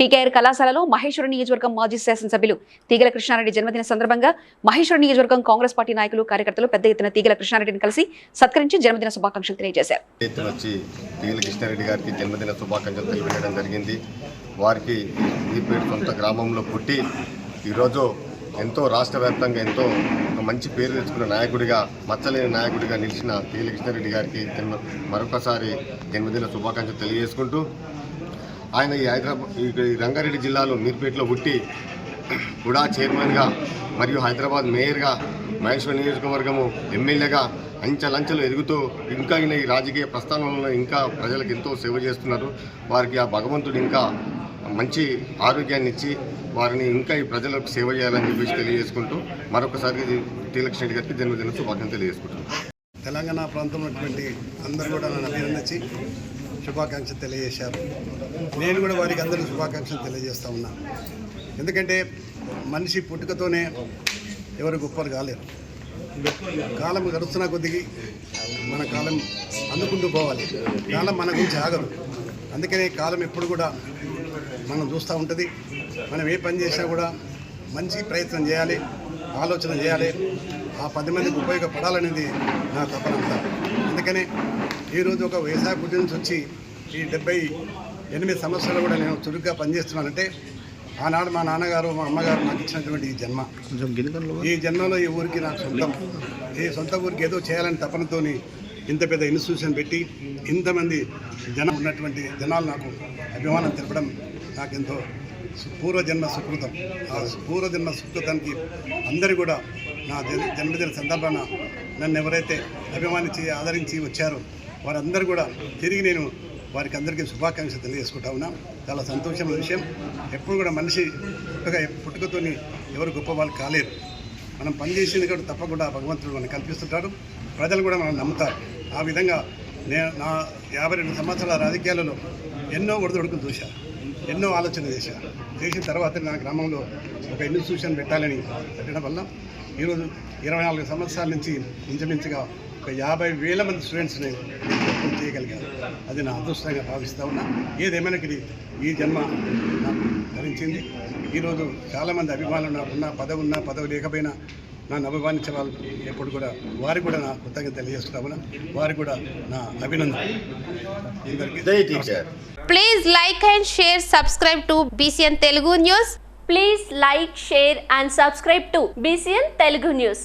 TKR కళాశాలలో మహేశ్వర నియోజకవర్గం మాజీ శాసనసభ్యులు తీగల కృష్ణారెడ్డి జన్మదిన సందర్భంగా మహేశ్వర నియోజకవర్గం కాంగ్రెస్ పార్టీ నాయకులు కార్యకర్తలు పెద్ద ఎత్తున తీగల కృష్ణారెడ్డిని కలిసి సత్కరించి జన్మదిన శుభాకాంక్షలు తెలియజేశారు. ఎత్తున వచ్చి టీఎల్ కృష్ణారెడ్డి గారికి జన్మదిన శుభాకాంక్షలు తెలియజేయడం జరిగింది. వారికి సొంత గ్రామంలో పుట్టి ఈరోజు ఎంతో రాష్ట్ర వ్యాప్తంగా ఎంతో మంచి పేరు తెచ్చుకున్న నాయకుడిగా మచ్చలేని నాయకుడిగా నిలిచిన టీఎల్ కృష్ణారెడ్డి గారికి జన్మ మరొకసారి జన్మదిన శుభాకాంక్షలు తెలియజేసుకుంటూ ఆయన ఈ హైదరాబాద్ ఈ రంగారెడ్డి జిల్లాలో మీర్పేటలో పుట్టి కూడా చైర్మన్గా మరియు హైదరాబాద్ మేయర్గా మహేశ్వర నియోజకవర్గము ఎమ్మెల్యేగా అంచెలంచెలు ఎదుగుతూ ఇంకా ఈయన ఈ రాజకీయ ప్రస్థానంలో ఇంకా ప్రజలకు ఎంతో సేవ చేస్తున్నారు. వారికి ఆ భగవంతుడు ఇంకా మంచి ఆరోగ్యాన్ని ఇచ్చి వారిని ఇంకా ఈ ప్రజలకు సేవ చేయాలని చెప్పేసి తెలియజేసుకుంటూ మరొకసారి టీలక్షణ రెడ్డి గారికి జన్మదిన శుభాకాంక్షలు తెలియజేసుకుంటున్నాను. తెలంగాణ ప్రాంతంలో ఉన్నటువంటి అందరూ కూడా నన్ను అభినందించి శుభాకాంక్షలు తెలియజేశారు. నేను కూడా వారికి అందరూ శుభాకాంక్షలు తెలియజేస్తూ ఉన్నాను ఎందుకంటే మనిషి పుట్టుకతోనే ఎవరు గొప్పలు కాలేరు. కాలం గడుస్తున్న కొద్దికి మన కాలం అందుకుంటూ పోవాలి. కాలం మన గురించి ఆగదు. అందుకనే కాలం ఎప్పుడు కూడా మనం చూస్తూ ఉంటుంది. మనం ఏ పని చేసినా కూడా మంచి ప్రయత్నం చేయాలి ఆలోచన చేయాలి. ఆ పది మందికి ఉపయోగపడాలనేది నా తపనంతా అందుకనే ఈరోజు ఒక వ్యవసాయ నుంచి వచ్చి ఈ డెబ్బై ఎనిమిది సంవత్సరాలు కూడా నేను చురుగ్గా పనిచేస్తున్నానంటే ఆనాడు మా నాన్నగారు మా అమ్మగారు నాకు ఇచ్చినటువంటి ఈ జన్మ. ఈ జన్మలో ఈ ఊరికి నాకు సొంతం. ఈ సొంత ఊరికి ఏదో చేయాలని తపనతోని ఇంత పెద్ద ఇన్స్టిట్యూషన్ పెట్టి ఇంతమంది జనం ఉన్నటువంటి జనాలు నాకు అభిమానం తెలపడం నాకెంతో సు- పూర్వజన్మ సుకృతం. ఆ పూర్వజన్మ సుకృతానికి అందరూ కూడా నా జన్మదిన సందర్భాన నన్ను ఎవరైతే అభిమానించి ఆదరించి వచ్చారో వారందరూ కూడా తిరిగి నేను వారికి అందరికీ శుభాకాంక్షలు తెలియజేసుకుంటా ఉన్నా. చాలా సంతోషమైన విషయం. ఎప్పుడు కూడా మనిషి పుట్టుక పుట్టుకతోని ఎవరు గొప్ప వాళ్ళు కాలేరు. మనం పనిచేసింది కూడా తప్పకుండా భగవంతుడు మనకు కల్పిస్తుంటాడు. ప్రజలు కూడా మనం నమ్ముతారు. ఆ విధంగా నేను నా యాభై రెండు సంవత్సరాల రాజకీయాలలో ఎన్నో ఒడిదొడుకులు చూశాను ఎన్నో ఆలోచన చేశాను చేసిన తర్వాత నా గ్రామంలో ఒక ఇన్స్టిట్యూషన్ పెట్టాలని పెట్టడం వల్ల ఈరోజు ఇరవై నాలుగు సంవత్సరాల నుంచి ఇంచుమించుగా ఒక యాభై వేల మంది స్టూడెంట్స్ని చేయగలిగారు చేయగలిగాను. అది నా అదృష్టంగా భావిస్తూ ఉన్నా. ఏదేమైనా ఇది ఈ జన్మ నాకు ధరించింది ఈరోజు చాలామంది అభిమానులు నాకున్నా పదవి ఉన్నా పదవి లేకపోయినా అభిమానించే వాళ్ళు ఎప్పుడు కూడా వారికి కూడా నా కృతజ్ఞత తెలియజేస్తా ఉన్నా వారికి కూడా నా అభినందన అందరికీ జై teacher Please like and share, subscribe to BCN Telugu News. Please like, share and subscribe to BCN Telugu News.